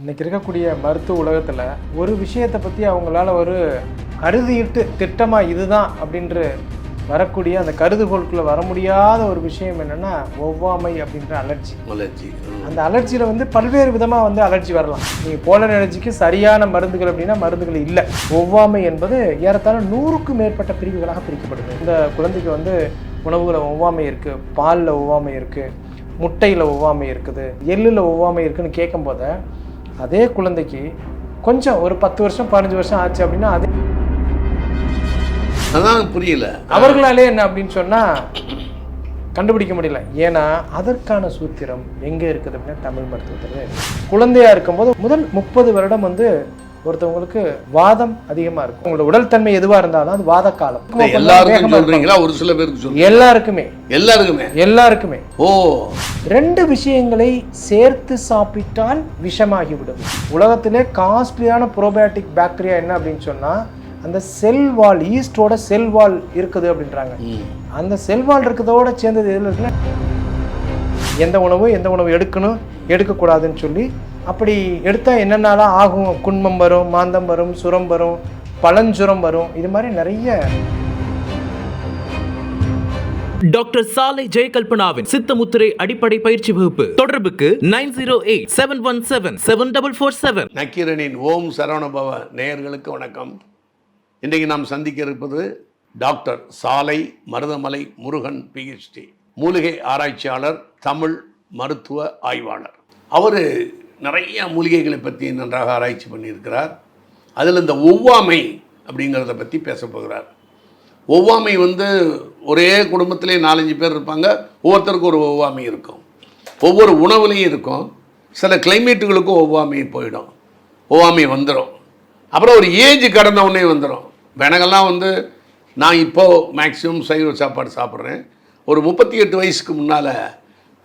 இன்னைக்கு இருக்கக்கூடிய மருத்துவ உலகத்தில் ஒரு விஷயத்தை பற்றி அவங்களால ஒரு அறுதியிட்டு திட்டமாக இதுதான் அப்படின்று வரக்கூடிய அந்த கருதுகோளுக்குள்ள வர முடியாத ஒரு விஷயம் என்னன்னா ஒவ்வாமை அப்படின்ற அலர்ஜி. அலர்ஜி. அந்த அலர்ஜியில் வந்து பல்வேறு விதமாக வந்து அலர்ஜி வரலாம். நீங்கள் போலர் அலர்ஜிக்கு சரியான மருந்துகள் அப்படின்னா மருந்துகள் இல்லை. ஒவ்வாமை என்பது ஏறத்தாழ நூறுக்கும் மேற்பட்ட பிரிவுகளாக பிரிக்கப்படுது. இந்த குழந்தைக்கு வந்து உணவுகளை ஒவ்வாமை இருக்குது பாலில் ஒவ்வாமை இருக்குது முட்டையில் ஒவ்வாமை இருக்குது எள்ளில் ஒவ்வாமை இருக்குன்னு கேட்கும்போது அதே குழந்தைக்கு கொஞ்சம் ஒரு பத்து வருஷம் பதினஞ்சு வருஷம் ஆச்சு அப்படின்னா அதே அதான் புரியல. அவர்களாலே என்ன அப்படின்னு சொன்னால் கண்டுபிடிக்க முடியல. ஏன்னா அதற்கான சூத்திரம் எங்கே இருக்குது அப்படின்னா தமிழ் மருத்துவத்தில் குழந்தையா இருக்கும்போது முதல் முப்பது வருடம் வந்து ஒருத்தவங்களுக்கு வாதம் அதிகமாக இருக்கும். உங்களோட உடல் தன்மை எதுவாக இருந்தாலும் அது வாத காலம் எல்லாருக்கும் சொல்றீங்களா? ஒரு சில பேருக்கு எல்லாருக்குமே. எல்லாருக்குமே? எல்லாருக்குமே. ஓ. ரெண்டு விஷயங்களை சேர்த்து சாப்பிட்டால் விஷமாகிவிடும். உலகத்திலே காஸ்ட்லியான ப்ரோபயோட்டிக் பாக்டீரியா என்ன அப்படின்னு சொன்னால் அந்த செல் வால் ஈஸ்டோட செல் வால் இருக்குது அப்படின்றாங்க. அந்த செல் வால் இருக்கிறதோட சேர்ந்தது எதில் இருக்குன்னா எந்த உணவு எந்த உணவு எடுக்கணும் எடுக்கக்கூடாதுன்னு சொல்லி அப்படி எடுத்தால் என்னென்னலாம் ஆகும்? குன்மம் வரும் மாந்தம் வரும் சுரம் வரும் பழஞ்சுரம் வரும். இது மாதிரி நிறைய. டாக்டர் சாலை ஜெயகல்பனாவின் சித்தமுத்திரை அடிப்படை பயிற்சி வகுப்பு. தொடர்புக்கு nine zero eight seven one seven seven double four seven. நக்கீரனின் ஓம் சரவணபவ நேயர்களுக்கு வணக்கம். இன்றைக்கு நாம் சந்திக்க இருப்பது டாக்டர் சாலை மருதமலை முருகன் பிஹெச்டி மூலிகை ஆராய்ச்சியாளர் தமிழ் மருத்துவ ஆய்வாளர். அவர் நிறைய மூலிகைகளை பற்றி நன்றாக ஆராய்ச்சி பண்ணியிருக்கிறார். அதில் இந்த ஒவ்வாமை அப்படிங்கிறத பற்றி பேச போகிறார். ஒவ்வாமை வந்து ஒரே குடும்பத்திலே நாலஞ்சு பேர் இருப்பாங்க. ஒவ்வொருத்தருக்கும் ஒரு ஒவ்வாமை இருக்கும். ஒவ்வொரு உணவுலையும் இருக்கும். சில கிளைமேட்டுகளுக்கும் ஒவ்வாமை போயிடும். ஒவ்வாமை வந்துடும் அப்புறம் ஒரு ஏஜ் கடந்த உடனே வந்துடும் எனக்கெல்லாம் வந்து நான் இப்போது மேக்ஸிமம் சைவ சாப்பாடு சாப்பிட்றேன். ஒரு முப்பத்தி எட்டு வயசுக்கு முன்னால்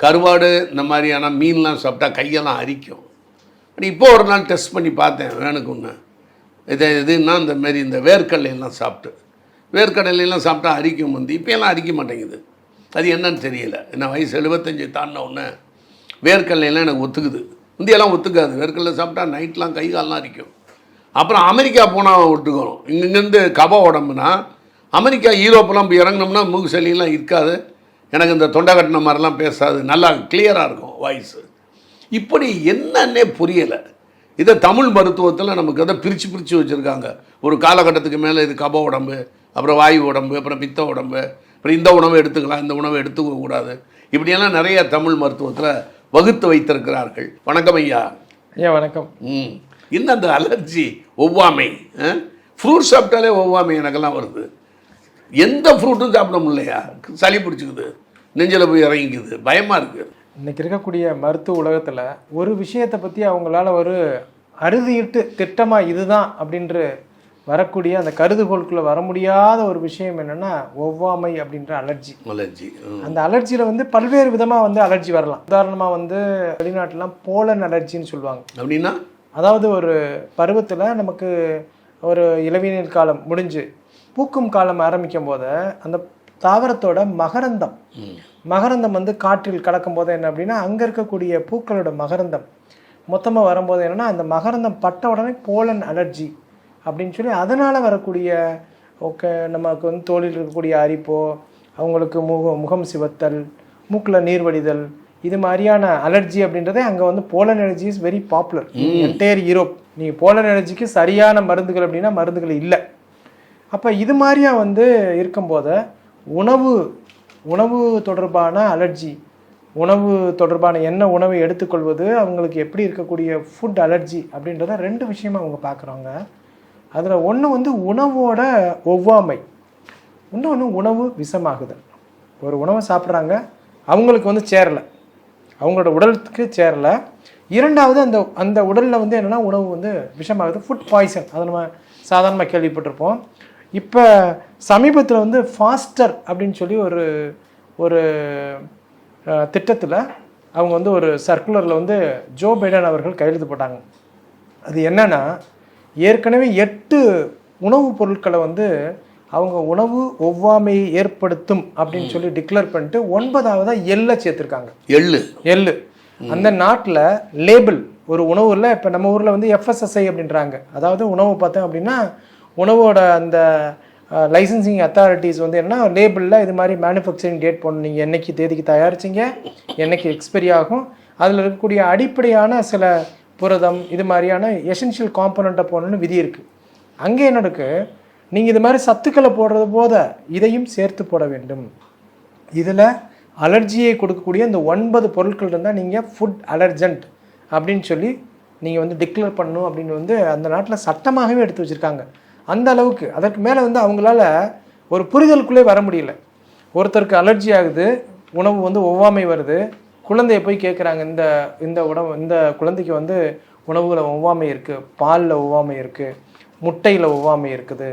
கருவாடு இந்த மாதிரியான மீன்லாம் சாப்பிட்டா கையெல்லாம் அரிக்கும். அப்படி இப்போ ஒரு நாள் டெஸ்ட் பண்ணி பார்த்தேன் வேணுக்கு ஒன்று இது இதுன்னா இந்த மாரி இந்த வேர்க்கடலையெல்லாம் சாப்பிட்டு. வேர்க்கடலையெல்லாம் சாப்பிட்டா அரிக்கும் வந்து இப்போயெல்லாம் அரிக்க மாட்டேங்குது. அது என்னன்னு தெரியல. என்ன வயசு எழுபத்தஞ்சி தாண்டின ஒன்று வேர்க்கடலையெல்லாம் எனக்கு ஒத்துக்குது. முந்தியெல்லாம் ஒத்துக்காது. வேர்க்கடலை சாப்பிட்டா நைட்லாம் கை கால்லாம் அரிக்கும். அப்புறம் அமெரிக்கா போனால் ஒட்டுக்கணும் இங்கேருந்து கப உடம்புனா அமெரிக்கா யூரோப்பெல்லாம் போய் இறங்கினோம்னா மூக்கு சளியெல்லாம் இருக்காது. எனக்கு இந்த தொண்டை கட்டின மாதிரிலாம் பேசாது. நல்லா கிளியராக இருக்கும் வாய்ஸு இப்படி என்னன்னே புரியலை. இதை தமிழ் மருத்துவத்தில் நமக்கு அதை பிரித்து பிரித்து வச்சுருக்காங்க. ஒரு காலகட்டத்துக்கு மேலே இது கப உடம்பு அப்புறம் வாயு உடம்பு அப்புறம் பித்த உடம்பு அப்புறம் இந்த உணவை எடுத்துக்கலாம் இந்த உணவை எடுத்துக்க கூடாது. இப்படியெல்லாம் நிறைய தமிழ் மருத்துவத்தில் வகுத்து வைத்திருக்கிறார்கள். வணக்கம் ஐயா. ஐயா வணக்கம். ம். இன்னும் அந்த அலர்ஜி ஒவ்வாமை ஃப்ரூட் சாப்பிட்டாலே ஒவ்வாமை எனக்கெல்லாம் வருது. எந்த ஃப்ரூட்டும் சாப்பிட முடியலையா? சளி பிடிச்சிக்குது. நெஞ்சில் போய் இறங்கிக்குது. பயமாக இருக்குது இன்னைக்கு இருக்கக்கூடிய மருத்துவ உலகத்தில் ஒரு விஷயத்தை பற்றி அவங்களால ஒரு அறுதியிட்டு திட்டமாக இதுதான் அப்படின்று வரக்கூடிய அந்த கருதுகோளுக்குள்ள வர முடியாத ஒரு விஷயம் என்னன்னா ஒவ்வாமை அப்படின்ற அலர்ஜி. அலர்ஜி. அந்த அலர்ஜியில் வந்து பல்வேறு விதமாக வந்து அலர்ஜி வரலாம். உதாரணமாக வந்து வெளிநாட்டிலாம் போலன் அலர்ஜின்னு சொல்லுவாங்க. அப்படின்னா? அதாவது ஒரு பருவத்தில் நமக்கு ஒரு இளவியல் காலம் முடிஞ்சு பூக்கும் காலம் ஆரம்பிக்கும் போது அந்த தாவரத்தோட மகரந்தம். மகரந்தம் வந்து காற்றில் கலக்கும் போது என்ன அப்படின்னா அங்கே இருக்கக்கூடிய பூக்களோட மகரந்தம். மொத்தமாக வரும்போது என்னன்னா அந்த மகரந்தம் பட்ட உடனே போலன் அலர்ஜி அப்படின்னு சொல்லி அதனால் வரக்கூடிய ஓகே நமக்கு வந்து தோலில் இருக்கக்கூடிய அரிப்போ அவங்களுக்கு முக முகம் சிவத்தல் மூக்கில் நீர் வடிதல் இது மாதிரியான அலர்ஜி அப்படின்றதே அங்கே வந்து pollen allergy is very popular entire Europe நீங்கள் போலன் அலர்ஜிக்கு சரியான மருந்துகள் அப்படின்னா மருந்துகள் இல்லை. அப்போ இது மாதிரியா வந்து இருக்கும்போது உணவு உணவு தொடர்பான அலர்ஜி உணவு தொடர்பான என்ன உணவை எடுத்துக்கொள்வது அவங்களுக்கு எப்படி இருக்கக்கூடிய ஃபுட் அலர்ஜி அப்படின்றத ரெண்டு விஷயமா அவங்க பார்க்குறாங்க அதில் ஒன்று வந்து உணவோட ஒவ்வாமை. இன்னொன்று உணவு விஷமாகுதல் ஒரு உணவை சாப்பிட்றாங்க அவங்களுக்கு வந்து சேரலை. அவங்களோட உடலுக்கு சேரலை. இரண்டாவது அந்த அந்த உடலில் வந்து என்னென்னா உணவு வந்து விஷமாகுது. ஃபுட் பாய்சன் அதை நம்ம சாதாரணமாக கேள்விப்பட்டிருப்போம். இப்போ சமீபத்தில் வந்து ஃபாஸ்டர் அப்படின்னு சொல்லி ஒரு ஒரு திட்டத்தில் அவங்க வந்து ஒரு சர்க்குலரில் வந்து ஜோ பைடன் அவர்கள் கையெழுத்து போட்டாங்க. அது என்னன்னா ஏற்கனவே எட்டு உணவுப் பொருட்களை வந்து அவங்க உணவு ஒவ்வாமையை ஏற்படுத்தும் அப்படின்னு சொல்லி டிக்ளேர் பண்ணிட்டு ஒன்பதாவதா எள்ளை சேர்த்துருக்காங்க. எள்ளு. எள்ளு. அந்த நாட்டில் லேபிள் ஒரு உணவுல இப்போ நம்ம ஊரில் வந்து எஃப்எஸ்எஸ்ஐ அப்படின்றாங்க. அதாவது உணவு பார்த்தோம் அப்படின்னா உணவோட அந்த லைசன்சிங் அத்தாரிட்டிஸ் வந்து என்ன லேபிளில் இது மாதிரி மேனுஃபேக்சரிங் டேட் போடணும். நீங்கள் என்னைக்கு தேதிக்கு தயாரிச்சிங்க என்னைக்கு எக்ஸ்பைரி ஆகும். அதில் இருக்கக்கூடிய அடிப்படையான சில புரதம் இது மாதிரியான எசென்ஷியல் காம்பனண்ட்டை போடணும்னு விதி இருக்குது அங்கே என்ன இருக்குது நீங்கள் இது மாதிரி சத்துக்களை போடுறது போத இதையும் சேர்த்து போட வேண்டும். இதில் அலர்ஜியை கொடுக்கக்கூடிய இந்த ஒன்பது பொருட்கள் இருந்தால் நீங்கள் ஃபுட் அலர்ஜென்ட் அப்படின்னு சொல்லி நீங்கள் வந்து டிக்ளேர் பண்ணணும் அப்படின்னு வந்து அந்த நாட்டில் சட்டமாகவே எடுத்து வச்சுருக்காங்க. அந்த அளவுக்கு. அதற்கு மேலே வந்து அவங்களால ஒரு புரிதலுக்குள்ளே வர முடியல. ஒருத்தருக்கு அலர்ஜி ஆகுது உணவு வந்து ஒவ்வாமை வருது குழந்தைய போய் கேட்குறாங்க இந்த இந்த உணவு இந்த குழந்தைக்கு வந்து உணவுகளை ஒவ்வாமை இருக்குது பாலில் ஒவ்வாமை இருக்குது முட்டையில் ஒவ்வாமை இருக்குது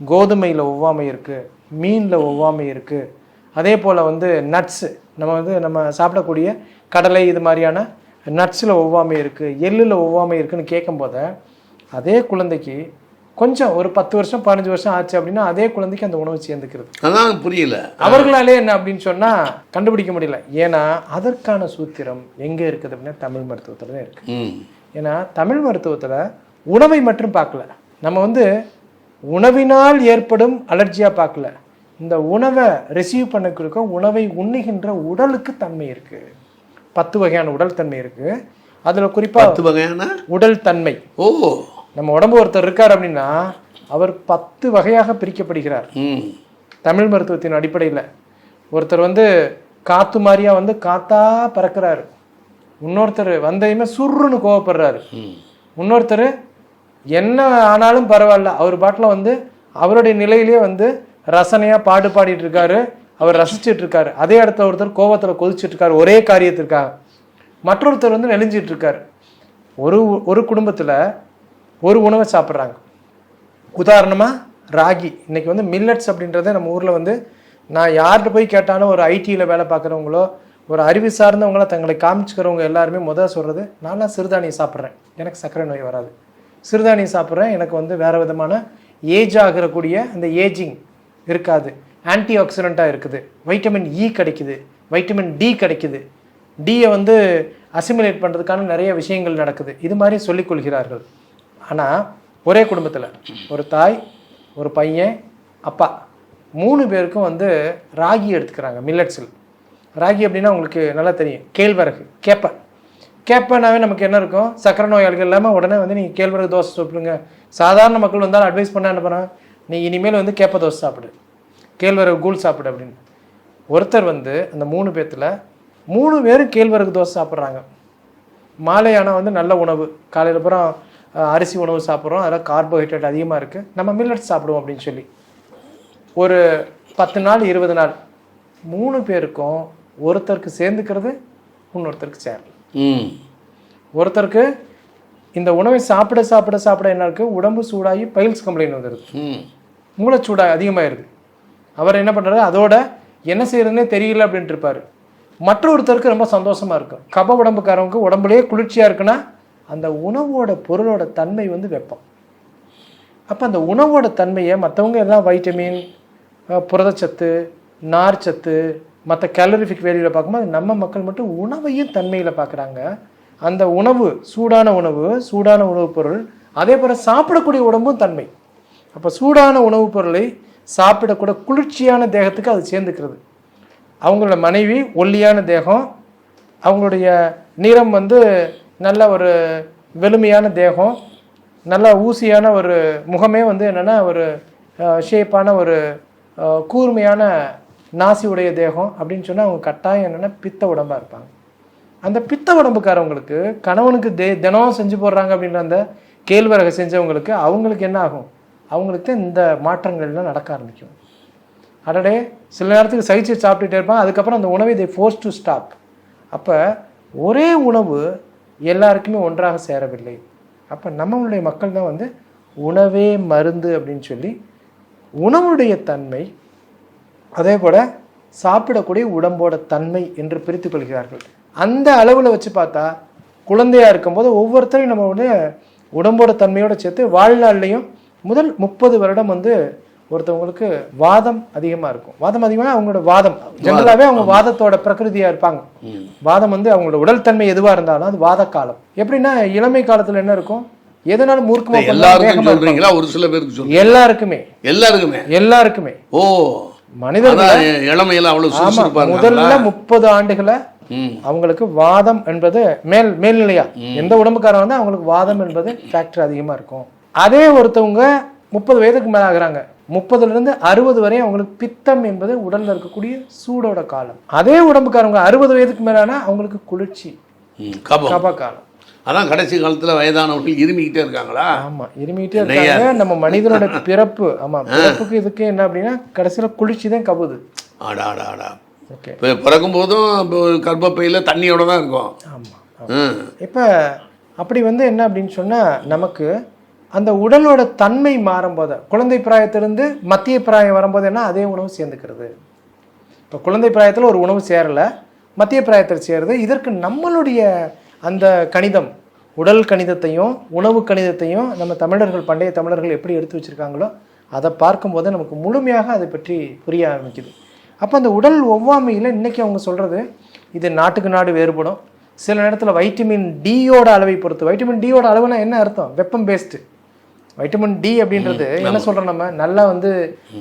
கோதுமையில் ஒவ்வாமை இருக்குது மீனில் ஒவ்வாமை இருக்குது அதே போல் வந்து நட்ஸு நம்ம வந்து நம்ம சாப்பிடக்கூடிய கடலை இது மாதிரியான நட்ஸில் ஒவ்வாமை இருக்குது எள்ளில் ஒவ்வாமை இருக்குதுன்னு கேட்கும்போது அதே குழந்தைக்கு கொஞ்சம் ஒரு பத்து வருஷம் பதினஞ்சு வருஷம் ஆச்சு அப்படின்னா அதே குழந்தைக்கு அந்த உணவு சேர்ந்துக்கிறது. அதான் புரியல. அவர்களாலே என்ன அப்படின்னு சொன்னா கண்டுபிடிக்க முடியல. ஏன்னா அதற்கான சூத்திரம் எங்க இருக்குது அப்படின்னா தமிழ் மருத்துவத்துல தான் இருக்கு. ஏன்னா தமிழ் மருத்துவத்துல உணவை மட்டும் பார்க்கல. நம்ம வந்து உணவினால் ஏற்படும் அலர்ஜியா பார்க்கல. இந்த உணவை ரிசீவ் பண்ணக்கூடிய உணவை உண்ணுகின்ற உடலுக்கு தன்மை இருக்கு. பத்து வகையான உடல் தன்மை இருக்கு. அதுல குறிப்பா பத்து வகையான? உடல் தன்மை. ஓ. நம்ம உடம்பு ஒருத்தர் இருக்கார் அப்படின்னா அவர் பத்து வகையாக பிரிக்கப்படுகிறார். தமிழ் மருத்துவத்தின் அடிப்படையில். ஒருத்தர் வந்து காத்து மாதிரியா வந்து காத்தா பறக்கிறாரு. இன்னொருத்தர் வந்தையுமே சுருன்னு கோவப்படுறாரு. இன்னொருத்தர் என்ன ஆனாலும் பரவாயில்ல அவர் பாட்டில் வந்து அவருடைய நிலையிலேயே வந்து ரசனையாக பாட்டு பாடிட்டு இருக்காரு. அவர் ரசிச்சிட்டு இருக்காரு. அதே இடத்துல ஒருத்தர் கோவத்தில் கொதிச்சிட்டு இருக்காரு ஒரே காரியத்திற்காக. மற்றொருத்தர் வந்து நெளிஞ்சிட்டு இருக்காரு. ஒரு ஒரு குடும்பத்தில் ஒரு உணவை சாப்பிட்றாங்க. உதாரணமாக ராகி. இன்னைக்கு வந்து மில்லட்ஸ் அப்படின்றத நம்ம ஊரில் வந்து நான் யார்கிட்ட போய் கேட்டாலும் ஒரு ஐடியில் வேலை பார்க்குறவங்களோ ஒரு அறிவு சார்ந்தவங்கள தங்களை காமிச்சுக்கிறவங்க எல்லாருமே முதல் சொல்கிறது நான்லாம் சிறுதானியம் சாப்பிட்றேன். எனக்கு சர்க்கரை நோய் வராது. சிறுதானியம் சாப்பிட்றேன். எனக்கு வந்து வேறு விதமான ஏஜ் ஆகிறக்கூடிய அந்த ஏஜிங் இருக்காது. ஆன்டி ஆக்சிடெண்ட்டாக இருக்குது. வைட்டமின் இ கிடைக்குது. வைட்டமின் டி கிடைக்குது. டியை வந்து அசிமுலேட் பண்ணுறதுக்கான நிறைய விஷயங்கள் நடக்குது. இது மாதிரி சொல்லிக் கொள்கிறார்கள். ஆனால் ஒரே குடும்பத்தில். ஒரு தாய் ஒரு பையன் அப்பா. மூணு பேருக்கும் வந்து ராகி எடுத்துக்கிறாங்க மில்லட்ஸில். ராகி அப்படின்னா உங்களுக்கு நல்லா தெரியும். கேழ்வரகு கேப்பை. கேப்பனாவே நமக்கு என்ன இருக்கும்? சக்கரை நோயாளிகள் இல்லாமல் உடனே வந்து நீங்கள் கேழ்வரகு தோசை சாப்பிடுங்க. சாதாரண மக்கள் வந்தாலும் அட்வைஸ் பண்ண என்ன பண்ணுறாங்க நீ இனிமேல் வந்து கேப்ப தோசை சாப்பிடு. கேழ்வரகு கூழ் சாப்பிடு அப்படின்னு. ஒருத்தர் வந்து அந்த மூணு பேர்த்தில் மூணு பேரும் கேழ்வரகு தோசை சாப்பிட்றாங்க. மாலை ஆனால் வந்து நல்ல உணவு. காலையில் அப்புறம் அரிசி உணவு சாப்பிட்றோம். அதில் கார்போஹைட்ரேட் அதிகமாக இருக்குது நம்ம மில்லட்ஸ் சாப்பிடுவோம் அப்படின்னு சொல்லி. ஒரு பத்து நாள் இருபது நாள் மூணு பேருக்கும் ஒருத்தருக்கு சேர்ந்துக்கிறது இன்னொருத்தருக்கு சேரல. ம். ஒருத்தருக்கு இந்த உணவை சாப்பிட சாப்பிட சாப்பிட என்ன இருக்குது உடம்பு சூடாகி பைல்ஸ் கம்ப்ளைண்ட் வந்துடுது ம். மூளைச்சூடா அதிகமாயிருது. அவர் என்ன பண்ணுறாரு அதோட என்ன செய்யறதுனே தெரியல அப்படின்ட்டு இருப்பாரு. மற்ற ஒருத்தருக்கு ரொம்ப சந்தோஷமா இருக்கும். கப உடம்புக்காரவங்க உடம்புலயே குளிர்ச்சியா இருக்குன்னா அந்த உணவோட பொருளோட தன்மை வந்து வெப்பம். அப்போ அந்த உணவோட தன்மையை மற்றவங்க எல்லாம் வைட்டமின் புரதச்சத்து புரதச்சத்து நார்ச்சத்து மற்ற கேலரிஃபிக் வேல்யூவில் பார்க்கும்போது நம்ம மக்கள் மட்டும் உணவையும் தன்மையில் பார்க்குறாங்க. அந்த உணவு சூடான உணவு சூடான உணவுப் பொருள் அதே போல் சாப்பிடக்கூடிய உடம்பும் தன்மை. அப்போ சூடான உணவுப் பொருளை சாப்பிடக்கூட குளிர்ச்சியான தேகத்துக்கு அது சேர்ந்துக்கிறது. அவங்களோட மனைவி ஒல்லியான தேகம் அவங்களுடைய நிறம் வந்து நல்ல ஒரு வெளுமையான தேகம் நல்ல ஊசியான ஒரு முகமே வந்து என்னென்னா ஒரு ஷேப்பான ஒரு கூர்மையான நாசி உடைய தேகம் அப்படின்னு சொன்னால் அவங்க கட்டாயம் என்னென்னா பித்த உடம்பாக இருப்பாங்க. அந்த பித்த உடம்புக்காரவங்களுக்கு கணவனுக்கு தே தினம் செஞ்சு போடுறாங்க அப்படின்ற அந்த கேழ்வரகு செஞ்சவங்களுக்கு அவங்களுக்கு என்ன ஆகும்? அவங்களுக்கு இந்த மாற்றங்கள்லாம் நடக்க ஆரம்பிக்கும். அடடே சில நேரத்துக்கு சகிச்சு சாப்பிட்டுட்டே இருப்பான் அதுக்கப்புறம் அந்த உணவை இதை ஃபோர்ஸ் டு ஸ்டாப் அப்போ ஒரே உணவு எல்லாருக்குமே ஒன்றாக சேரவில்லை. அப்போ நம்மளுடைய மக்கள் தான் வந்து உணவே மருந்து அப்படின்னு சொல்லி உணவுடைய தன்மை அதே போல் சாப்பிடக்கூடிய உடம்போட தன்மை என்று பிரித்து கொள்கிறார்கள். அந்த அளவில் வச்சு பார்த்தா குழந்தையாக இருக்கும்போது ஒவ்வொருத்தரையும் நம்ம வந்து உடம்போட தன்மையோடு சேர்த்து வாழ்நாள்லையும் முதல் முப்பது வருடம் வந்து ஒருத்தவங்களுக்கு வாதம் அதிகமா இருக்கும். வாதம் அதிகமாக அவங்களோட வாதம். ஜெனரலாகவே அவங்க வாதத்தோட பிரகிருதியா இருப்பாங்க. வாதம் வந்து அவங்களோட உடல் தன்மை எதுவா இருந்தாலும் அது வாத காலம். எப்படின்னா இளமை காலத்துல என்ன இருக்கும்? எதனாலும் மூர்க்கமா எல்லாருக்கும். சொல்றீங்களா? ஒரு சில பேருக்கு எல்லாருக்குமே. எல்லாருக்குமே? எல்லாருக்குமே. ஓ. மனிதர்கள் இளமையில அவ்வளவு முதல்ல முப்பது ஆண்டுகளை அவங்களுக்கு வாதம் என்பது மேல் மேல்நிலையா? எந்த உடம்புக்காரன் வந்து அவங்களுக்கு வாதம் என்பது ஃபேக்டர் அதிகமா இருக்கும். அதே ஒருத்தவங்க முப்பது வயதுக்கு மேல ஆகுறாங்க. முப்பதுல இருந்து அறுபது வரை அவங்களுக்கு பித்தம் என்பது உடல்ல இருக்கக்கூடிய சூடோட காலம். அதே உடம்புக்காரவங்க அறுபது வயதுக்கு மேலானா அவங்களுக்கு குளிர்ச்சி. கப காலம் அதான் கடைசி காலத்துல வயதானவர்கள் இருமிக்கிட்டே இருக்காங்களா? ஆமா இருமிட்டே இருக்காங்க. நம்ம மனிதனோட பிறப்பு ஆமா பிறப்புக்கு இதுக்கு என்ன அப்படின்னா கடைசியில குளிர்ச்சி தான் கவுது ஆடா ஆடா ஆடா. ஓகே. பிறக்கும் போதும் கர்ப்பப்பையில தண்ணியோட தான் இருக்கும். ஆமா. ம். இப்போ அப்படி வந்து என்ன அப்படின்னு சொன்னா நமக்கு அந்த உடலோட தன்மை மாறும்போது குழந்தை பிராயத்திலிருந்து மத்திய பிராயம் வரும்போது என்ன? அதே உணவு சேர்ந்துக்கிறது. இப்போ குழந்தை பிராயத்தில் ஒரு உணவு சேரல மத்திய பிராயத்தில் சேருது. இதற்கு நம்மளுடைய அந்த கணிதம் உடல் கணிதத்தையும் உணவு கணிதத்தையும் நம்ம தமிழர்கள் பண்டைய தமிழர்கள் எப்படி எடுத்து வச்சுருக்காங்களோ அதை பார்க்கும்போது நமக்கு முழுமையாக அதை பற்றி புரிய ஆரம்பிக்குது. அப்போ அந்த உடல் ஒவ்வாமையில் இன்றைக்கி அவங்க சொல்கிறது இது நாட்டுக்கு நாடு வேறுபடும். சில நேரத்தில் வைட்டமின் டியோட அளவை பொறுத்து வைட்டமின் டியோட அளவுனா என்ன அர்த்தம்? வெப்பம் பேஸ்டு வைட்டமின் டி அப்படின்றது என்ன சொல்றோம் நம்ம? நல்லா வந்து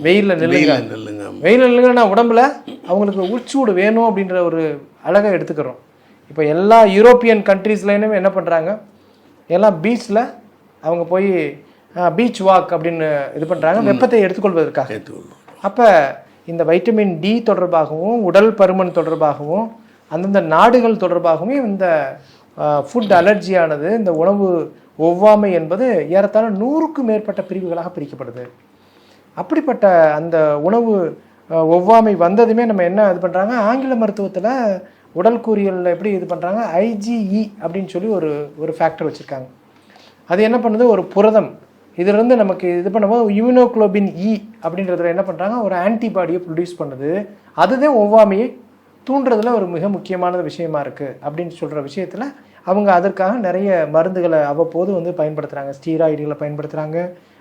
வெயில்ல நில்லுங்க. வெயில்ல நில்லுங்க. வெயில் இல்லைங்கன்னா உடம்புல அவங்களுக்கு உச்சூடு வேணும் அப்படின்ற ஒரு அழகை எடுத்துக்கிறோம். இப்போ எல்லா யூரோப்பியன் கண்ட்ரீஸ்லையுமே என்ன பண்ணுறாங்க எல்லாம் பீச்சில் அவங்க போய் பீச் வாக் அப்படின்னு இது பண்ணுறாங்க வெப்பத்தை எடுத்துக்கொள்வதற்காக. அப்போ இந்த வைட்டமின் டி தொடர்பாகவும் உடல் பருமன் தொடர்பாகவும் அந்தந்த நாடுகள் தொடர்பாகவும் இந்த ஃபுட் அலர்ஜியானது இந்த உணவு ஒவ்வாமை என்பது ஏறத்தாழ நூறுக்கும் மேற்பட்ட பிரிவுகளாக பிரிக்கப்படுது. அப்படிப்பட்ட அந்த உணவு ஒவ்வாமை வந்ததுமே நம்ம என்ன இது பண்ணுறாங்க ஆங்கில மருத்துவத்தில் உடல் கூறியலில் எப்படி இது பண்ணுறாங்க ஐஜிஇ அப்படின்னு சொல்லி ஒரு ஒரு ஃபேக்டர் வச்சுருக்காங்க. அது என்ன பண்ணுது? ஒரு புரதம். இதிலிருந்து நமக்கு இது பண்ணும்போது இம்யூனோக்ளோபின் இ e அப்படின்றதுல என்ன பண்ணுறாங்க ஒரு ஆன்டிபாடியை ப்ரொடியூஸ் பண்ணுது. அதுதான் ஒவ்வாமையை தூண்டுறதுல ஒரு மிக முக்கியமான விஷயமா இருக்குது அப்படின்னு சொல்கிற விஷயத்தில் அவங்க அதற்காக நிறைய மருந்துகளை அவ்வப்போது வந்து பயன்படுத்துகிறாங்க ஸ்டீராய்டுகளை பயன்படுத்துகிறாங்க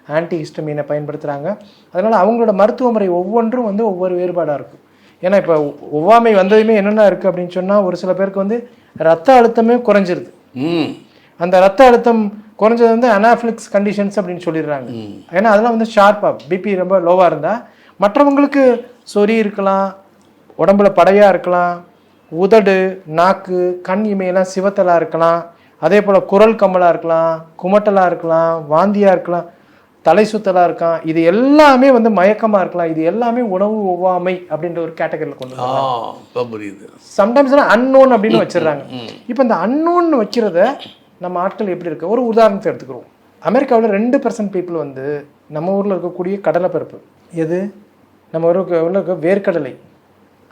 ஆன்டி ஹிஸ்டமீனை பயன்படுத்துகிறாங்க அதனால் அவங்களோட மருத்துவ முறை ஒவ்வொன்றும் வந்து ஒவ்வொரு வேறுபாடாக இருக்கும் ஏன்னா இப்போ ஒவ்வாமை வந்ததுமே என்னென்ன இருக்குது அப்படின்னு சொன்னால் ஒரு சில பேருக்கு வந்து ரத்த அழுத்தமே குறைஞ்சிருது. அந்த ரத்த அழுத்தம் குறைஞ்சது வந்து அனாஃபிலிக்ஸ் கண்டிஷன்ஸ் அப்படின்னு சொல்லிடுறாங்க. ஏன்னா அதெல்லாம் வந்து ஷார்ப்பாக பிபி ரொம்ப லோவாக இருந்தால் மற்றவங்களுக்கு சொறி இருக்கலாம் உடம்புல படையாக இருக்கலாம் உதடு நாக்கு கண் இமையெல்லாம் சிவத்தலாக இருக்கலாம். அதே போல் குரல் கம்மலாக இருக்கலாம் குமட்டலாக இருக்கலாம் வாந்தியாக இருக்கலாம் தலை சுத்தலாக இருக்கலாம். இது எல்லாமே வந்து மயக்கமாக இருக்கலாம். இது எல்லாமே உணவு ஒவ்வாமை அப்படின்ற ஒரு கேட்டகரியில் கொண்டு புரியுது. சம்டைம்ஸ் அன்னோன் அப்படின்னு வச்சிடுறாங்க. இப்போ இந்த அன்னோன் வைக்கிறத நம்ம ஆட்கள் எப்படி இருக்கு? ஒரு உதாரணத்தை எடுத்துக்கிறோம். அமெரிக்காவில் ரெண்டு பர்சன்ட் பீப்புள் வந்து நம்ம ஊரில் இருக்கக்கூடிய கடலைப்பருப்பு. எது? நம்ம ஊருக்கு ஊரில் இருக்க வேர்க்கடலை.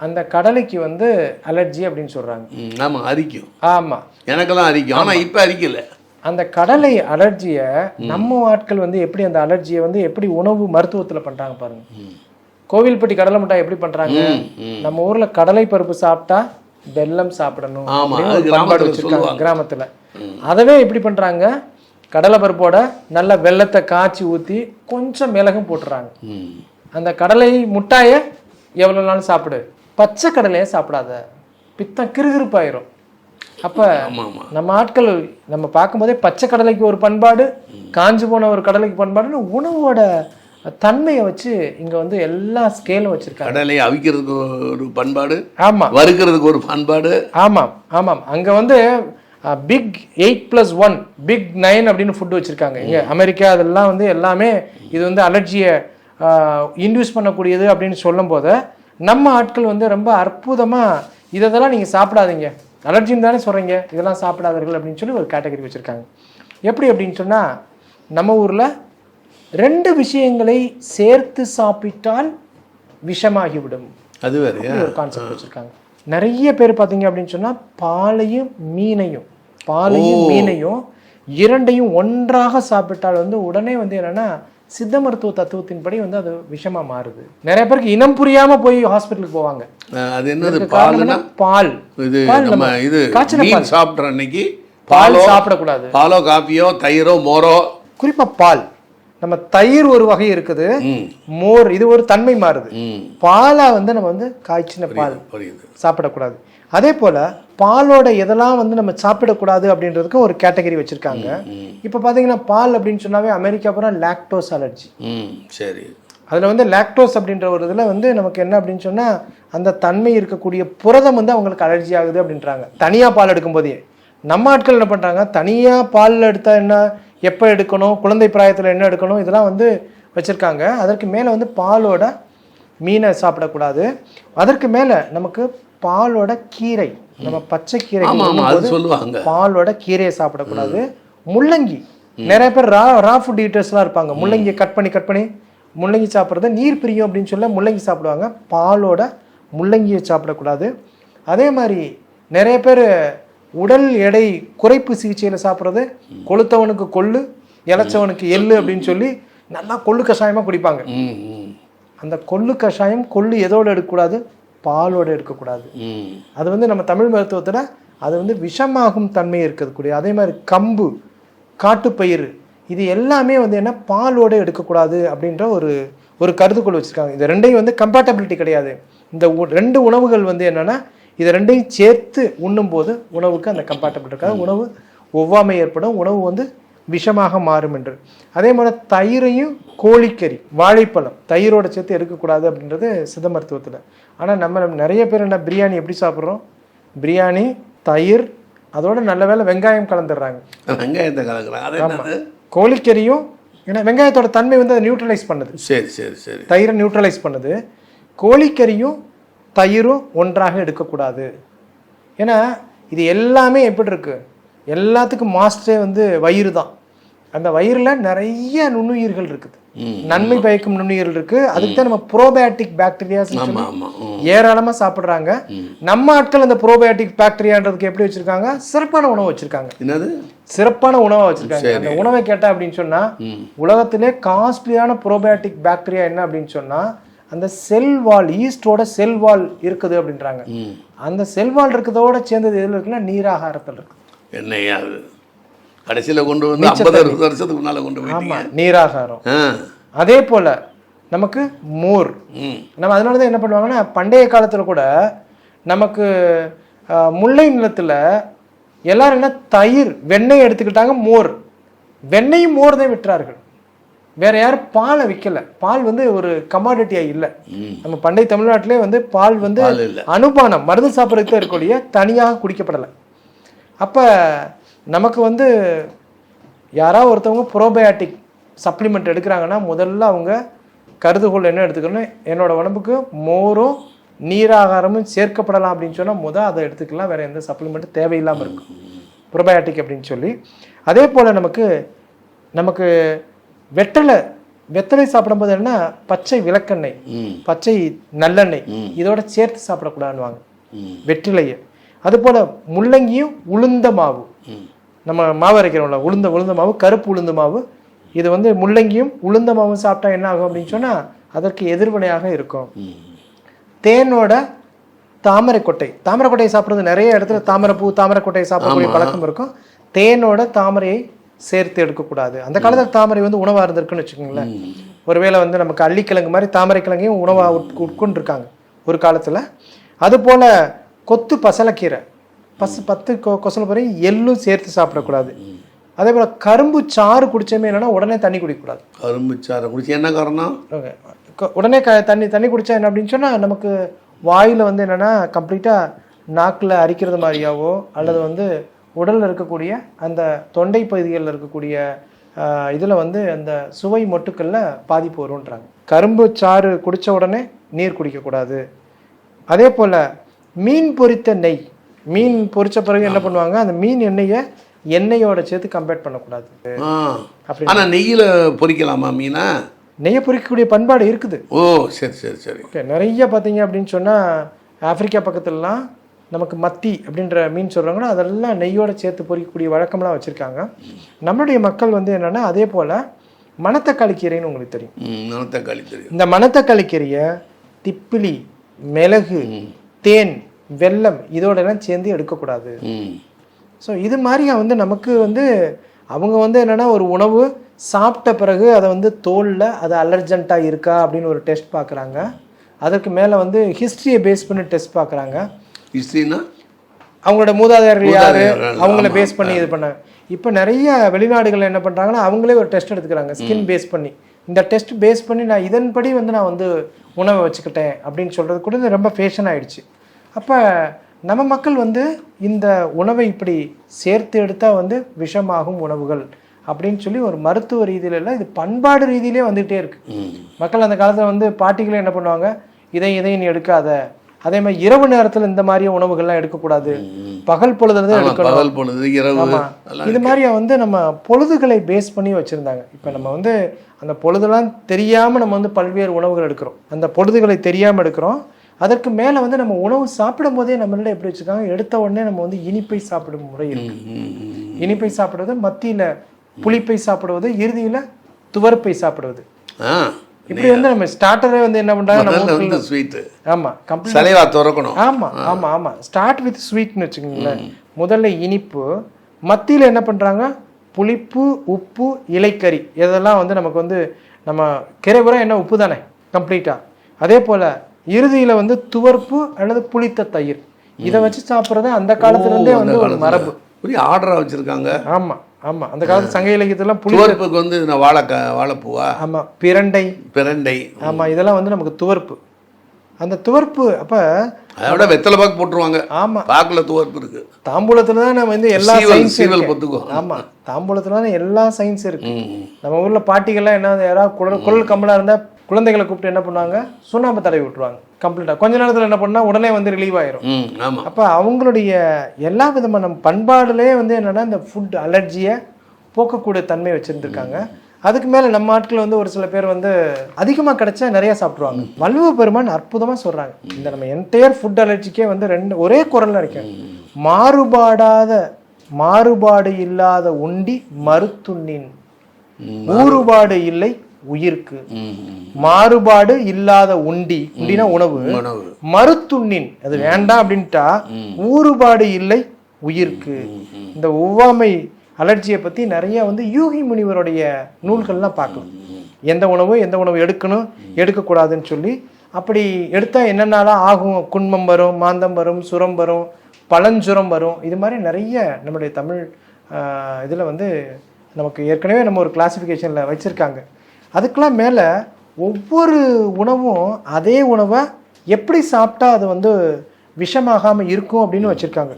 அந்த கடலைக்கு வந்து அலர்ஜி அப்படின்னு சொல்கிறாங்க ஆமாம் அரிக்கும். ஆமாம் எனக்கெல்லாம் அரிக்கும். ஆனால் இப்போ அரிக்கல. அந்த கடலை அலர்ஜியை நம்ம ஆட்கள் வந்து எப்படி அந்த அலர்ஜியை வந்து எப்படி உணவு மருத்துவத்தில் பண்ணுறாங்க பாருங்க. கோவில்பட்டி கடலை மிட்டாய் எப்படி பண்ணுறாங்க நம்ம ஊரில் கடலை பருப்பு சாப்பிட்டா வெல்லம் சாப்பிடணும் பண்பாடு கிராமத்துல வச்சிருக்காங்க. கிராமத்துல. அதவே எப்படி பண்றாங்க? கடலை பருப்போட நல்ல வெல்லத்தை காய்ச்சி ஊத்தி கொஞ்சம் மிளகும் போட்டுறாங்க. அந்த கடலை முட்டாயை எவ்வளவு நாளும் சாப்பிடு? பச்சை கடலையை சாப்பிடாத. பித்தம் கிறுகிறுப்பாயிரும். அப்ப ஆமாம். ஆமாம் நம்ம ஆட்கள் நம்ம பார்க்கும்போதே பச்சை கடலைக்கு ஒரு பண்பாடு காஞ்சு போன ஒரு கடலைக்கு பண்பாடுன்னு உணவோட தன்மையை வச்சு இங்க வந்து எல்லா ஸ்கேலும் வச்சிருக்காங்க. கடலை அவிக்கிறதுக்கு ஒரு பண்பாடு ஆமா. வறுக்கிறதுக்கு ஒரு பண்பாடு. ஆமாம் ஆமாம். அங்க வந்து big eight plus one big nine அப்படின்னு ஃபுட் வச்சுருக்காங்க. இங்கே அமெரிக்கா அதெல்லாம் வந்து எல்லாமே இது வந்து அலர்ஜியை இன்டியூஸ் பண்ணக்கூடியது அப்படின்னு சொல்லும் போது நம்ம ஆட்கள் வந்து ரொம்ப அற்புதமாக இதெல்லாம் நீங்கள் சாப்பிடாதீங்க. அலர்ஜின்னு தானே சொல்கிறீங்க இதெல்லாம் சாப்பிடாதீர்கள் அப்படின்னு சொல்லி ஒரு கேட்டகரி வச்சுருக்காங்க. எப்படி அப்படின்னு சொன்னால் நம்ம ஊரில் ரெண்டு விஷயங்களை சேர்த்து சாப்பிட்டால் விஷமாகிவிடும். அது ஒரு கான்செப்ட் வச்சிருக்காங்க. நிறைய பேர் பார்த்தீங்க அப்படின்னு சொன்னா பாலையும் மீனையும் பாலையும் மீனையும் இரண்டையும் ஒன்றாக சாப்பிட்டால் வந்து உடனே வந்து என்னன்னா சித்த மருத்துவ தத்துவத்தின்படி வந்து அது விஷமா மாறுது. நிறைய பேருக்கு இனம் புரியாம போய் ஹாஸ்பிட்டலுக்கு போவாங்க. அது என்னது? என்ன? பால். இது பால் நம்ம இது மீன் பால். சாப்பிட்ற அன்னைக்கு பால் பாலோ சாப்பிடக்கூடாது. பாலோ காஃபியோ தயிரோ மோரோ? குறிப்பா பால். நம்ம தயிர் ஒரு வகை இருக்குது. மோர் இது ஒரு தன்மை மாறுது. பாலா வந்து நம்ம வந்து காய்ச்சின பால். சாப்பிடக்கூடாது. அதே போல பாலோட எதெல்லாம் வந்து நம்ம சாப்பிடக்கூடாது அப்படின்றதுக்கு ஒரு கேட்டகரி வச்சிருக்காங்க. இப்போ பார்த்தீங்கன்னா பால் அப்படின்னு சொன்னாவே அமெரிக்கா அப்புறம் லாக்டோஸ் அலர்ஜி ம் சரி. அதில் வந்து லாக்டோஸ் அப்படின்ற ஒரு இதில் வந்து நமக்கு என்ன அப்படின்னு சொன்னால் அந்த தன்மை இருக்கக்கூடிய புரதம் வந்து அவங்களுக்கு அலர்ஜி ஆகுது அப்படின்றாங்க. தனியாக பால் எடுக்கும்போதே. நம்ம ஆட்கள் என்ன பண்ணுறாங்க தனியாக பால் எடுத்தால் என்ன எப்போ எடுக்கணும் குழந்தை பிராயத்தில் என்ன எடுக்கணும் இதெல்லாம் வந்து வச்சுருக்காங்க. அதற்கு மேலே வந்து பாலோட மீனை சாப்பிடக்கூடாது. அதற்கு மேலே நமக்கு பாலோட கீரை நம்ம பச்சை கீரை ஆமா ஆமா அது சொல்லுவாங்க. பாலோட கீரையை சாப்பிடக்கூடாது. முள்ளங்கி. நிறைய பேர் ரா ரா ஃபுட் ஈட்டர்ஸ்லாம் இருப்பாங்க. முள்ளங்கியை கட் பண்ணி கட் பண்ணி முள்ளங்கி சாப்பிட்றது நீர் பிரியும் அப்படின்னு சொல்ல முள்ளங்கி சாப்பிடுவாங்க. பாலோட முள்ளங்கியை சாப்பிடக்கூடாது. அதே மாதிரி நிறைய பேர் உடல் எடை குறைப்பு சிகிச்சையில் சாப்பிட்றது. கொளுத்தவனுக்கு கொள்ளு இளைச்சவனுக்கு எள்ளு அப்படின்னு சொல்லி நல்லா கொள்ளு கஷாயமாக குடிப்பாங்க. அந்த கொள்ளு கஷாயம் கொள்ளு எதோட எடுக்கக்கூடாது? பாலோட எடுக்கக்கூடாது அது வந்து நம்ம தமிழ் மருத்துவத்தில் அது வந்து விஷமாகும் தன்மை இருக்கக்கூடிய அதே மாதிரி கம்பு காட்டுப்பயிறு இது எல்லாமே வந்து என்ன பாலோட எடுக்கக்கூடாது அப்படின்ற ஒரு ஒரு கருதுகோள் வச்சுருக்காங்க. இது ரெண்டையும் வந்து கம்பேட்டபிலிட்டி கிடையாது. இந்த ரெண்டு உணவுகள் வந்து என்னென்னா இதை ரெண்டையும் சேர்த்து உண்ணும்போது உணவுக்கு அந்த கம்பேட்டபிலிட்டி இருக்காது. உணவு ஒவ்வாமை ஏற்படும். உணவு வந்து விஷமாக மாறும் என்று. அதே மாதிரி தயிரையும் கோழிக்கறி வாழைப்பழம் தயிரோட சேர்த்து எடுக்கக்கூடாது அப்படின்றது சித்த மருத்துவத்தில். ஆனால் நம்ம நிறைய பேர் என்ன பிரியாணி எப்படி சாப்பிட்றோம்? பிரியாணி தயிர் அதோட நல்ல வேளை வெங்காயம் கலந்துடுறாங்க. வெங்காயத்தை கலக்குறாங்க. என்னது? கோழிக்கறியும் ஏன்னா வெங்காயத்தோட தன்மை வந்து அதை நியூட்ரலைஸ் பண்ணுது. சரி சரி சரி. தயிரை நியூட்ரலைஸ் பண்ணுது. கோழிக்கறியும் தயிரும் ஒன்றாக எடுக்கக்கூடாது. ஏன்னா இது எல்லாமே எப்படி இருக்கு? எல்லாத்துக்கும் மாஸ்டரே வந்து வயிறு தான் அந்த வயிறில் நிறைய நுண்ணுயிர்கள் இருக்குது. நன்மை பயக்கும் நுண்ணுயிர்கள் இருக்கு. அதுக்கு தான் நம்ம ப்ரோபயோட்டிக் பாக்டீரியாஸ் ஏராளமாக சாப்பிட்றாங்க. நம்ம ஆட்கள் அந்த ப்ரோபயோட்டிக் பாக்டீரியான்றதுக்கு எப்படி வச்சிருக்காங்க? சிறப்பான உணவு வச்சிருக்காங்க. என்னது? சிறப்பான உணவை வச்சிருக்காங்க. அந்த உணவை கேட்டா அப்படின்னு சொன்னா உலகத்திலே காஸ்ட்லியான ப்ரோபயோட்டிக் பாக்டீரியா என்ன அப்படின்னு சொன்னா அந்த செல் வால் ஈஸ்டோட செல் வால் இருக்குது அப்படின்றாங்க. அந்த செல் வால் இருக்கிறதோட சேர்ந்தது எதுல இருக்குன்னா நீராகாரத்தில் இருக்கு. என்னையா அது கடைசியில் கொண்டு வந்து ஐம்பது அறுபது வருஷத்துக்கு முன்னால் கொண்டு போயிட்டீங்க. நீராகாரம். அதே போல நமக்கு மோர். நம்ம அதனால தான் என்ன பண்ணுவாங்கன்னா பண்டைய காலத்துல கூட நமக்கு முல்லை நிலத்துல எல்லாரும் என்ன தயிர் வெண்ணெய் எடுத்துக்கிட்டாங்க மோர். வெண்ணெயும் மோர் தான் விற்றார்கள். வேற யாரும் பாலை விற்கல பால் வந்து ஒரு கமாடிட்டியா இல்லை. நம்ம பண்டைய தமிழ்நாட்டிலே வந்து பால் வந்து. அனுபானம் மருந்து சாப்பிட்றதுக்கு தான் இருக்கக்கூடிய தனியாக குடிக்கப்படலை. அப்போ நமக்கு வந்து யாராவது ஒருத்தவங்க ப்ரோபயாட்டிக் சப்ளிமெண்ட் எடுக்கிறாங்கன்னா முதல்ல அவங்க கருதுகோள் என்ன எடுத்துக்கணும்? என்னோட உடம்புக்கு மோரும் நீராகாரமும் சேர்க்கப்படலாம் அப்படின்னு சொன்னால் முதல் அதை எடுத்துக்கலாம். வேற எந்த சப்ளிமெண்ட்டும் தேவையில்லாமல் இருக்கும் ப்ரோபயாட்டிக் அப்படின்னு சொல்லி. அதே போல் நமக்கு நமக்கு வெட்டலை வெத்தலை சாப்பிடும்போது என்ன பச்சை விளக்கெண்ணெய் பச்சை நல்லெண்ணெய் இதோட சேர்த்து சாப்பிடக்கூடாதுன்னு ம். வெற்றிலையை. அதுபோல் முள்ளங்கியும் உளுந்த மாவு. நம்ம மாவு அரைக்கிறோம்ல உளுந்த உளுந்த மாவு கருப்பு உளுந்த மாவு. இது வந்து முள்ளங்கியும் உளுந்த மாவும் சாப்பிட்டா என்ன ஆகும் அப்படின்னு சொன்னால் அதற்கு எதிர்வினையாக இருக்கும். தேனோட தாமரை கொட்டை. தாமரை கொட்டையை சாப்பிட்றது நிறைய இடத்துல தாமரைப்பூ தாமரை கொட்டையை சாப்பிடக்கூடிய பழக்கம் இருக்கும். தேனோட தாமரையை சேர்த்து எடுக்கக்கூடாது. அந்த காலத்தில் தாமரை வந்து உணவாக இருந்திருக்குன்னு வச்சுக்கோங்களேன். ஒருவேளை வந்து நமக்கு அள்ளிக்கிழங்கு மாதிரி தாமரை கிழங்கையும் உணவாக உட்கொண்டிருக்காங்க ஒரு காலத்தில். அதுபோல் கொத்து பசலைக்கீரை. பசு பத்து கொ கொசல பிறகு எள்ளும் சேர்த்து சாப்பிடக்கூடாது. அதே போல் கரும்பு சாறு குடிச்சோமே என்னன்னா உடனே தண்ணி குடிக்கக்கூடாது. கரும்பு சாறை குடிச்சு என்ன காரணம்? உடனே க தண்ணி தண்ணி குடிச்சா என்ன அப்படின்னு சொன்னால் நமக்கு வாயில் வந்து என்னென்னா கம்ப்ளீட்டாக நாக்கில் அரிக்கிறது மாதிரியாவோ அல்லது வந்து உடலில் இருக்கக்கூடிய அந்த தொண்டை பகுதிகளில் இருக்கக்கூடிய இதில் வந்து அந்த சுவை மொட்டுக்களில் பாதிப்பு வரும்ன்றாங்க. கரும்பு சாறு குடித்த உடனே நீர் குடிக்கக்கூடாது. அதே போல் மீன் பொரித்த நெய். மீன் பொரிச்ச பிறகு என்ன பண்ணுவாங்க? அந்த மீன் எண்ணெயை எண்ணெயோட சேர்த்து கம்பேர் பண்ணக்கூடாது. அப்படி. ஆனால் நெய்யில் பொரிக்கலாமா மீனா? நெய்யை பொரிக்கக்கூடிய பண்பாடு இருக்குது. ஓ சரி சரி சரி. ஓகே நிறைய பார்த்தீங்க அப்படின்னு சொன்னால் ஆப்பிரிக்கா பக்கத்துலலாம் நமக்கு மத்தி அப்படின்ற மீன் சொல்கிறாங்கன்னா அதெல்லாம் நெய்யோட சேர்த்து பொரிக்கக்கூடிய வழக்கம்லாம் வச்சுருக்காங்க. நம்மளுடைய மக்கள் வந்து என்னென்னா அதே போல் மணத்தக்காளி கீரைன்னு உங்களுக்கு தெரியும். ம் நனத்தக்காளி தெரியும் இந்த மணத்தக்காளி கீரையை திப்பிலி மிளகு தேன் வெல்லம் இதோட எல்லாம் சேர்ந்து எடுக்கக்கூடாது. ஸோ இது மாதிரியா வந்து நமக்கு வந்து அவங்க வந்து என்னென்னா ஒரு உணவு சாப்பிட்ட பிறகு அதை வந்து தோலில் அது அலர்ஜென்ட்டாக இருக்கா அப்படின்னு ஒரு டெஸ்ட் பார்க்குறாங்க. அதற்கு மேலே வந்து ஹிஸ்ட்ரியை பேஸ் பண்ணி டெஸ்ட் பார்க்குறாங்க. ஹிஸ்ட்ரினா அவங்களோட மூதாதையர்கள் யார்? அவங்கள. பேஸ் பண்ணி இது பண்ணாங்க இப்போ நிறைய வெளிநாடுகள் என்ன பண்ணுறாங்கன்னா அவங்களே ஒரு டெஸ்ட் எடுத்துக்கிறாங்க ஸ்கின் பேஸ் பண்ணி. இந்த டெஸ்ட் பேஸ் பண்ணி நான் இதன்படி வந்து நான் வந்து உணவை வச்சுக்கிட்டேன் அப்படின்னு சொல்கிறது கூட ரொம்ப ஃபேஷன் ஆயிடுச்சு. அப்போ நம்ம மக்கள் வந்து இந்த உணவை இப்படி சேர்த்து எடுத்தால் வந்து விஷமாகும் உணவுகள் அப்படின்னு சொல்லி ஒரு மருத்துவ ரீதியில இல்லை இது பண்பாடு ரீதியிலே வந்துகிட்டே இருக்கு. மக்கள் அந்த காலத்தில் வந்து பாட்டிகளே என்ன பண்ணுவாங்க? இதை இதை நீ எடுக்காத. அதே மாதிரி இரவு நேரத்தில் இந்த மாதிரியே உணவுகள்லாம் எடுக்கக்கூடாது. பகல் பொழுதுல எடுக்கணும். பகல் பொழுது இரவு இது மாதிரி வந்து நம்ம பொழுதுகளை பேஸ் பண்ணி வச்சிருந்தாங்க. இப்போ நம்ம வந்து அந்த பொழுதெல்லாம் தெரியாம நம்ம வந்து பல்வேறு உணவுகள் எடுக்கிறோம். அந்த பொழுதுகளை தெரியாம எடுக்கிறோம். அதற்கு மேல வந்து நம்ம உணவு சாப்பிடும் போதே நம்மளால எப்படி வச்சிருக்காங்க? எடுத்த உடனே நம்ம வந்து இனிப்பை சாப்பிடும் முறை இருக்கு. இனிப்பை சாப்பிடுவது மத்தியில புளிப்பை சாப்பிடுவது இறுதியில துவர்ப்பை சாப்பிடுவது. இப்படி வந்து நம்ம ஸ்டார்டரே வந்து என்ன பண்றாங்க? நம்ம வந்து ஸ்வீட்டு ஆமா கம்ப்ளீட் சலைவா திறக்கணும். ஆமா ஆமா ஆமா. ஸ்டார்ட் வித் ஸ்வீட்னு வச்சுக்கோங்களேன். முதல்ல இனிப்பு மத்தியில என்ன பண்றாங்க? புளிப்பு உப்பு இலைக்கறி. இதெல்லாம் வந்து நமக்கு வந்து நம்ம கிரைபுரா என்ன? உப்பு தானே கம்ப்ளீட்டா அதே போல இறுதியில வந்து துவர்ப்பு அல்லது புளித்த தயிர். இதை வச்சு சாப்பிட்றது அந்த காலத்துல இருந்தே வந்து ஒரு மரபு. பெரிய ஆர்டரா வச்சிருக்காங்க. ஆமா. ஆமா அந்த காலத்து சங்க இலக்கியத்துல புளி துவர்ப்புக்கு வந்து இந்த வாழைக்கா வாழைப்பூவா? ஆமா பிரண்டை. பிரண்டை. ஆமா இதெல்லாம் வந்து நமக்கு துவர்ப்பு. அந்த துவர்ப்பு அப்ப அதை விட வெத்தலை பாக்கு போட்டுருவாங்க. ஆமா. பாக்குல துவர்ப்பு இருக்கு. தாம்பூலத்துல தான் நம்ம வந்து எல்லா சயின்ஸ் சீவல் பொத்துக்கும் ஆமா தாம்பூலத்துல தான் எல்லா சயின்ஸ் இருக்கு. நம்ம ஊர்ல பாட்டிகள்லாம் என்ன யாராவது குரல் குரல் கம்மலா இருந்தா குழந்தைகளை கூப்பிட்டு என்ன பண்ணுவாங்க? சுண்ணாம்பு தடவி விட்டுருவாங்க. கம்ப்ளீட்டா கொஞ்ச நேரத்துல என்ன பண்ணா உடனே வந்து ரிலீவ் ஆயிரும். அப்ப அவங்களுடைய எல்லா விதமான பண்பாடுலயே வந்து என்னன்னா இந்த ஃபுட் அலர்ஜியை போக்கக்கூடிய தன்மை வச்சிருந்திருக்காங்க. அதுக்கு மேல நம்ம ஆட்கள் வந்து ஒரு சில பேர் வந்து அதிகமா கிடைச்சா நிறைய சாப்பிடுவாங்க. வள்ளுவ பெருமான் அற்புதமா சொல்றாங்க. இந்த நம்ம என்டையர் ஃபுட் அலர்ஜிக்கே வந்து ரெண்டு ஒரே குரல்ல இருக்கேன் மாறுபாடாத மாறுபாடு இல்லாத உண்டி மருத்துண்ணின். ஊறுபாடு இல்லை உயிர்க்கு. மாறுபாடு இல்லாத உண்டி உண்டினா உணவு மருத்துண்ணின் அது வேண்டாம் அப்படின்ட்டா ஊறுபாடு இல்லை உயிர்க்கு. இந்த ஒவ்வாமை அலர்ஜியை பத்தி நிறைய வந்து யூகி முனிவருடைய நூல்கள்லாம் பார்க்கலாம். எந்த உணவு எந்த உணவு எடுக்கணும் எடுக்கக்கூடாதுன்னு சொல்லி அப்படி எடுத்தா என்னென்னலாம் ஆகும்? குன்மம் வரும் மாந்தம் வரும் சுரம் வரும் பழஞ்சுரம் வரும். இது மாதிரி நிறைய நம்முடைய தமிழ் இதுல வந்து நமக்கு ஏற்கனவே நம்ம ஒரு கிளாசிஃபிகேஷனில் வச்சுருக்காங்க. அதுக்கெலாம் மேலே ஒவ்வொரு உணவும் அதே உணவை எப்படி சாப்பிட்டா அது வந்து விஷமாகாமல் இருக்கும் அப்படின்னு வச்சுருக்காங்க.